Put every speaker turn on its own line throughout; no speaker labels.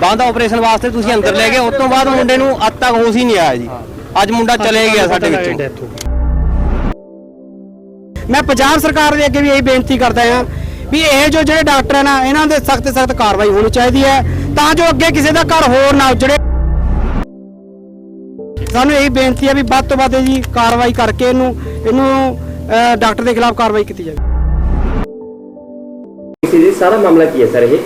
ਬਾਂਹ ਦਾ ਆਪਰੇਸ਼ਨ ਵਾਸਤੇ ਤੁਸੀਂ ਅੰਦਰ ਲੈ ਗਏ ਉਸ ਤੋਂ ਬਾਅਦ ਮੁੰਡੇ ਨੂੰ ਅੱਜ ਤੱਕ ਹੋਸ਼ ਹੀ ਨਹੀਂ ਆਇਆ ਜੀ। ਅੱਜ ਮੁੰਡਾ ਚਲੇ ਗਿਆ ਸਾਡੇ ਵਿੱਚੋਂ।
ਮੈਂ ਪੰਜਾਬ ਸਰਕਾਰ ਦੇ ਅੱਗੇ ਵੀ ਇਹੀ ਬੇਨਤੀ ਕਰਦਾ ਹਾਂ ਵੀ ਇਹ ਜੋ ਜਿਹੜੇ ਡਾਕਟਰ ਹੈ ਨਾ ਇਹਨਾਂ ਦੇ ਸਖਤ ਸਖਤ ਕਾਰਵਾਈ ਹੋਣੀ ਚਾਹੀਦੀ ਹੈ ਤਾਂ ਜੋ ਅੱਗੇ ਕਿਸੇ ਦਾ ਘਰ ਹੋਰ ਨਾ ਉਜੜੇ। ਸਾਨੂੰ ਇਹੀ ਬੇਨਤੀ ਹੈ ਵੀ ਵੱਧ ਤੋਂ ਵੱਧ ਜੀ ਕਾਰਵਾਈ ਕਰਕੇ ਇਹਨੂੰ ਇਹਨੂੰ ਡਾਕਟਰ ਦੇ ਖਿਲਾਫ ਕਾਰਵਾਈ ਕੀਤੀ ਜਾਵੇ।
ਜੀ ਸਾਰਾ ਮਾਮਲਾ ਕੀ ਹੈ ਸਰ ਇਹ?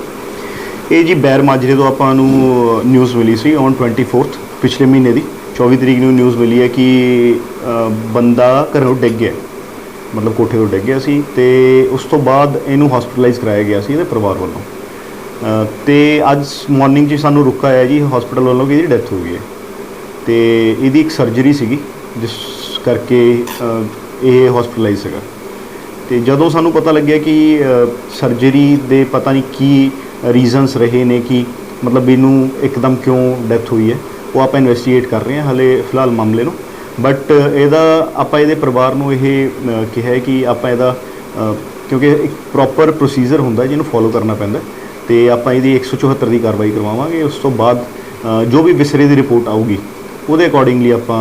ਇਹ ਜੀ ਬੈਰ ਮਾਜਰੇ ਤੋਂ ਆਪਾਂ ਨੂੰ ਨਿਊਜ਼ ਮਿਲੀ ਸੀ ਔਨ 24th ਪਿਛਲੇ ਮਹੀਨੇ ਦੀ। 24 ਤਰੀਕ ਨੂੰ ਨਿਊਜ਼ ਮਿਲੀ ਹੈ ਕਿ ਬੰਦਾ ਘਰੋਂ ਡਿੱਗ ਗਿਆ। ਮਤਲਬ ਕੋਠੇ ਤੋਂ ਡਿੱਗ ਗਿਆ ਸੀ ਤੇ ਉਸ ਤੋਂ ਬਾਅਦ ਇਹਨੂੰ ਹਸਪੀਟਲਾਈਜ਼ ਕਰਾਇਆ ਗਿਆ ਸੀ ਇਹਦੇ ਪਰਿਵਾਰ ਵੱਲੋਂ। ਅ, ਤੇ ਅੱਜ ਮਾਰਨਿੰਗ 'ਚ ਸਾਨੂੰ ਰੁਕਾ ਆਇਆ ਜੀ ਹਸਪੀਟਲ ਵੱਲੋਂ ਕਿ ਇਹਦੀ ਡੈਥ ਹੋ ਗਈ ਹੈ। ਤੇ ਇਹਦੀ ਇੱਕ ਸਰਜਰੀ ਸੀਗੀ ਜਿਸ ਕਰਕੇ ਇਹ ਹਸਪੀਟਲਾਈਜ਼ ਸੀਗਾ। ਤੇ ਜਦੋਂ ਸਾਨੂੰ ਪਤਾ ਲੱਗਿਆ ਕਿ ਸਰਜਰੀ ਦੇ ਪਤਾ ਨਹੀਂ ਕੀ ਰੀਜ਼ਨਸ ਰਹੇ ਨੇ ਕਿ ਮਤਲਬ ਇਹਨੂੰ ਇੱਕਦਮ ਕਿਉਂ ਡੈਥ ਹੋਈ ਹੈ। ਉਹ ਆਪਾਂ ਇਨਵੈਸਟੀਗੇਟ ਕਰ ਰਹੇ ਹਾਂ ਹਲੇ ਫਿਲਹਾਲ ਮਾਮਲੇ ਨੂੰ। ਬਟ ਇਹਦਾ ਆਪਾਂ ਇਹਦੇ ਪਰਿਵਾਰ ਨੂੰ ਇਹ ਕਿਹਾ ਹੈ ਕਿ ਆਪਾਂ ਇਹਦਾ ਕਿਉਂਕਿ ਇੱਕ ਪ੍ਰੋਪਰ ਪ੍ਰੋਸੀਜਰ ਹੁੰਦਾ ਜਿਹਨੂੰ ਫੋਲੋ ਕਰਨਾ ਪੈਂਦਾ ਹੈ, ਤੇ ਆਪਾਂ ਇਹਦੀ 174 ਦੀ ਕਾਰਵਾਈ ਕਰਵਾਵਾਂਗੇ। ਉਸ ਤੋਂ ਬਾਅਦ ਜੋ ਵੀ ਵਿਸਰੇ ਦੀ ਰਿਪੋਰਟ ਆਊਗੀ ਉਹਦੇ ਅਕੋਰਡਿੰਗਲੀ ਆਪਾਂ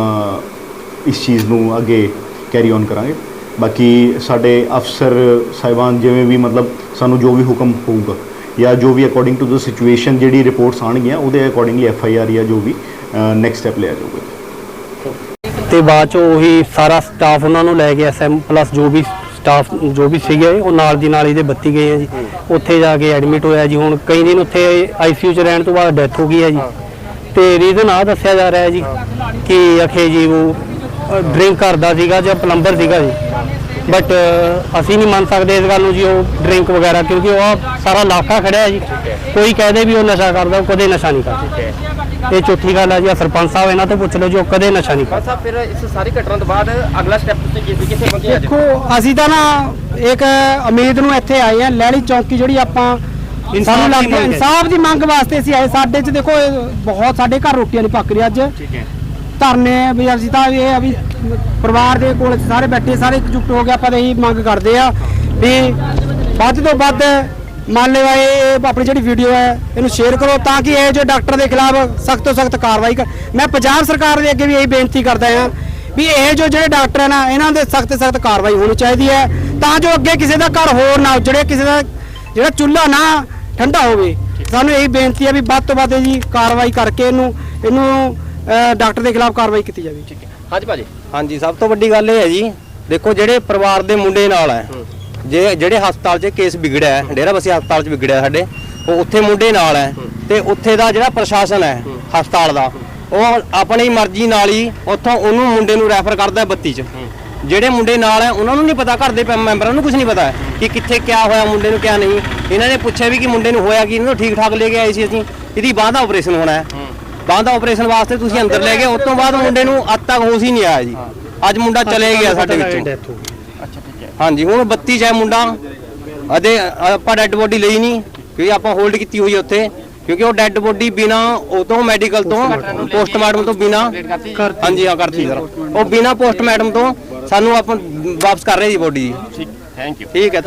ਇਸ ਚੀਜ਼ ਨੂੰ ਅੱਗੇ ਕੈਰੀ ਔਨ ਕਰਾਂਗੇ। ਬਾਕੀ ਸਾਡੇ ਅਫਸਰ ਸਾਹਿਬਾਨ ਜਿਵੇਂ ਵੀ ਮਤਲਬ ਸਾਨੂੰ ਜੋ ਵੀ ਹੁਕਮ ਹੋਊਗਾ ਜਾਂ ਜੋ ਵੀ ਅਕੋਰਡਿੰਗ ਟੂ ਦ ਸਿਚੁਏਸ਼ਨ ਜਿਹੜੀ ਰਿਪੋਰਟਸ ਆਣਗੀਆਂ ਉਹਦੇ ਅਕੋਰਡਿੰਗਲੀ ਐਫ ਆਈ ਆਰ ਜਾਂ ਜੋ ਵੀ ਨੈਕਸਟ ਸਟੈਪ ਲਿਆ ਜਾਊਗਾ
ਤੇ ਬਾਅਦ ਚ ਉਹੀ ਸਾਰਾ ਸਟਾਫ ਉਹਨਾਂ ਨੂੰ ਲੈ ਕੇ ਐਸਐਮ ਪਲੱਸ ਜੋ ਵੀ ਸਟਾਫ ਜੋ ਵੀ ਸੀਗੇ ਉਹ ਨਾਲ ਦੀ ਨਾਲ ਇਹਦੇ ਬੱਤੀ ਗਏ ਆ ਜੀ। ਉੱਥੇ ਜਾ ਕੇ ਐਡਮਿਟ ਹੋਇਆ ਜੀ ਹੁਣ। ਕਈ ਦਿਨ ਉੱਥੇ ਆਈਸੀਯੂ ਚ ਰਹਿਣ ਤੋਂ ਬਾਅਦ ਡੈਥ ਹੋ ਗਈ ਹੈ ਜੀ। ਤੇ ਰੀਜ਼ਨ ਆ ਦੱਸਿਆ ਜਾ ਰਿਹਾ ਹੈ। ਜੀ ਕਿ ਅਖੇ ਜੀ ਉਹ ਡਰਿੰਕ ਕਰਦਾ ਸੀਗਾ ਜਾਂ ਪਲੰਬਰ ਸੀਗਾ ਜੀ। ਬਟ ਅਸੀਂ ਨਹੀਂ ਮੰਨ ਸਕਦੇ ਇਸ ਗੱਲ ਨੂੰ ਜੀ ਉਹ ਡਰਿੰਕ ਵਗੈਰਾ ਕਿਉਂਕਿ ਉਹ ਸਾਰਾ ਇਲਾਕਾ ਖੜਿਆ ਹੈ ਜੀ। ਕੋਈ ਕਹਦੇ ਵੀ ਉਹ ਨਸ਼ਾ ਕਰਦਾ ਉਹ ਕਦੇ ਨਸ਼ਾ ਨਹੀਂ ਕਰਦਾ। ਇਹ ਝੂਠੀ ਗੱਲ ਹੈ ਜੀ ਸਰਪੰਚ ਸਾਹਿਬ ਇਹਨਾਂ ਤੋਂ ਪੁੱਛ ਲਓ ਜੀ ਉਹ ਕਦੇ ਨਸ਼ਾ ਨਹੀਂ ਕਰਦਾ
ਫਿਰ ਇਸ ਸਾਰੀ ਘਟਨਾ ਤੋਂ ਬਾਅਦ ਅਗਲਾ ਸਟੈਪ ਤੁਸੀਂ ਕੀ ਕਿੱਥੇ ਪਹੁੰਚੇ ਅੱਜ?
ਦੇਖੋ ਅਸੀਂ ਤਾਂ ਨਾ ਇੱਕ ਉਮੀਦ ਨੂੰ ਇੱਥੇ ਆਏ ਆ ਲਹਿਲੀ ਚੌਂਕੀ ਜਿਹੜੀ ਆਪਾਂ
ਇਨਸਾਫ਼
ਸਾਨੂੰ
ਦੀ
ਲੱਗਦਾ
ਮੰਗ ਹੈ।
ਇਨਸਾਫ ਦੀ ਮੰਗ ਵਾਸਤੇ ਅਸੀਂ ਆਏ ਸਾਡੇ 'ਚ ਦੇਖੋ ਬਹੁਤ ਸਾਡੇ ਘਰ ਰੋਟੀਆਂ ਨਹੀਂ ਪੱਕ ਰਹੀ ਅੱਜ।
ਠੀਕ ਹੈ।
ਧਰਨੇ ਵੀ ਅਸੀਂ ਤਾਂ ਇਹ ਆ ਵੀ ਪਰਿਵਾਰ ਦੇ ਕੋਲ ਸਾਰੇ ਬੈਠੇ, ਸਾਰੇ ਇਕਜੁੱਟ ਹੋ ਕੇ ਆਪਾਂ ਤਾਂ ਇਹੀ ਮੰਗ ਕਰਦੇ ਆ ਵੀ ਵੱਧ ਤੋਂ ਵੱਧ ਮੰਨ ਲਿਆ ਇਹ ਆਪਣੀ ਜਿਹੜੀ ਵੀਡੀਓ ਹੈ, ਇਹਨੂੰ ਸ਼ੇਅਰ ਕਰੋ ਤਾਂ ਕਿ ਇਹ ਜੋ ਡਾਕਟਰ ਦੇ ਖਿਲਾਫ ਸਖਤ ਤੋਂ ਸਖਤ ਕਾਰਵਾਈ ਕਰ ਮੈਂ ਪੰਜਾਬ ਸਰਕਾਰ ਦੇ ਅੱਗੇ ਵੀ ਇਹੀ ਬੇਨਤੀ ਕਰਦਾ ਹਾਂ ਵੀ ਇਹ ਜੋ ਜਿਹੜੇ ਡਾਕਟਰ ਹੈ ਨਾ, ਇਹਨਾਂ ਦੇ ਸਖਤ ਸਖਤ ਕਾਰਵਾਈ ਹੋਣੀ ਚਾਹੀਦੀ ਹੈ ਤਾਂ ਜੋ ਅੱਗੇ ਕਿਸੇ ਦਾ ਘਰ ਹੋਰ ਨਾ ਉਜੜੇ, ਕਿਸੇ ਦਾ ਜਿਹੜਾ ਚੁੱਲ੍ਹਾ ਨਾ ਠੰਡਾ ਹੋਵੇ। ਸਾਨੂੰ ਇਹੀ ਬੇਨਤੀ ਹੈ ਵੀ ਵੱਧ ਤੋਂ ਵੱਧ ਜੀ ਕਾਰਵਾਈ ਕਰਕੇ ਇਹਨੂੰ ਇਹਨੂੰ ਡਾਕਟਰ ਦੇ ਖਿਲਾਫ ਕਾਰਵਾਈ ਕੀਤੀ ਜਾਵੇ ਠੀਕ ਹੈ।
ਹਾਂਜੀ ਭਾਜੀ।
ਹਾਂਜੀ ਸਭ ਤੋਂ ਵੱਡੀ ਗੱਲ ਇਹ ਹੈ ਜੀ ਦੇਖੋ ਜਿਹੜੇ ਪਰਿਵਾਰ ਦੇ ਮੁੰਡੇ ਨਾਲ ਹੈ ਜੇ ਜਿਹੜੇ ਹਸਪਤਾਲ 'ਚ ਕੇਸ ਵਿਗੜਿਆ ਹੈ ਡੇਰਾ ਬਸੀ ਹਸਪਤਾਲ 'ਚ ਵਿਗੜਿਆ ਸਾਡੇ ਉਹ ਉੱਥੇ ਮੁੰਡੇ ਨਾਲ ਹੈ ਤੇ ਉੱਥੇ ਦਾ ਜਿਹੜਾ ਪ੍ਰਸ਼ਾਸਨ ਹੈ ਹਸਪਤਾਲ ਦਾ ਉਹ ਆਪਣੀ ਮਰਜ਼ੀ ਨਾਲ ਹੀ ਉੱਥੋਂ ਉਹਨੂੰ ਮੁੰਡੇ ਨੂੰ ਰੈਫਰ ਕਰਦਾ ਹੈ 32 'ਚ। ਜਿਹੜੇ ਮੁੰਡੇ ਨਾਲ ਹੈ ਉਹਨਾਂ ਨੂੰ ਨਹੀਂ ਪਤਾ ਘਰ ਦੇ ਪੈ- ਮੈਂਬਰਾਂ ਨੂੰ ਕੁਝ ਨਹੀਂ ਪਤਾ ਹੈ ਕਿ ਕਿੱਥੇ ਕਿਆ ਹੋਇਆ ਮੁੰਡੇ ਨੂੰ ਕਿਆ ਨਹੀਂ। ਇਹਨਾਂ ਨੇ ਪੁੱਛਿਆ ਵੀ ਕਿ ਮੁੰਡੇ ਨੂੰ ਹੋਇਆ ਕੀ ਇਹਨਾਂ ਨੂੰ ਠੀਕ ਠਾਕ ਲੈ ਕੇ ਆਏ ਸੀ ਅਸੀਂ ਇਹਦੀ ਬਾਂਹ ਦਾ ਆਪਰੇਸ਼ਨ ਹੋਣਾ ਹੈ। ਬਾਂਹ ਦਾ ਆਪਰੇਸ਼ਨ ਵਾਸਤੇ ਤੁਸੀਂ ਅੰਦਰ ਲੈ ਗਏ ਉਸ ਤੋਂ ਬਾਅਦ ਮੁੰਡੇ ਨੂੰ ਅੱਜ ਤੱਕ ਹੋਸ਼ ਹੀ ਨਹੀਂ ਆਇਆ ਜੀ। ਅੱਜ ਮੁੰਡਾ ਚਲੇ ਗਿਆ ਸਾਡੇ ਵਿੱਚੋਂ।
ਅੱਛਾ ਠੀਕ ਹੈ।
ਹਾਂਜੀ ਹੁਣ 32 ਚ ਹੈ ਮੁੰਡਾ। ਅਤੇ ਆਪਾਂ ਡੈੱਡ ਬੋਡੀ ਲਈ ਨਹੀਂ ਕਿਉਂਕਿ ਆਪਾਂ ਹੋਲਡ ਕੀਤੀ ਹੋਈ ਹੈ ਉੱਥੇ। ਕਿਉਂਕਿ ਉਹ ਡੈੱਡ ਬੋਡੀ ਬਿਨਾ ਉਹ ਤੋਂ ਮੈਡੀਕਲ ਤੋਂ ਪੋਸਟਮਾਰਟਮ ਤੋਂ ਬਿਨਾ ਹਾਂਜੀ ਹਾਂ ਕਰਤੀ ਸਰ ਉਹ ਬਿਨਾ ਪੋਸਟਮਾਰਟਮ ਤੋਂ ਸਾਨੂੰ ਆਪਾਂ ਵਾਪਸ ਕਰ ਰਹੇ ਜੀ ਬੋਡੀ
ਠੀਕ ਥੈਂਕ ਯੂ
ਠੀਕ ਹੈ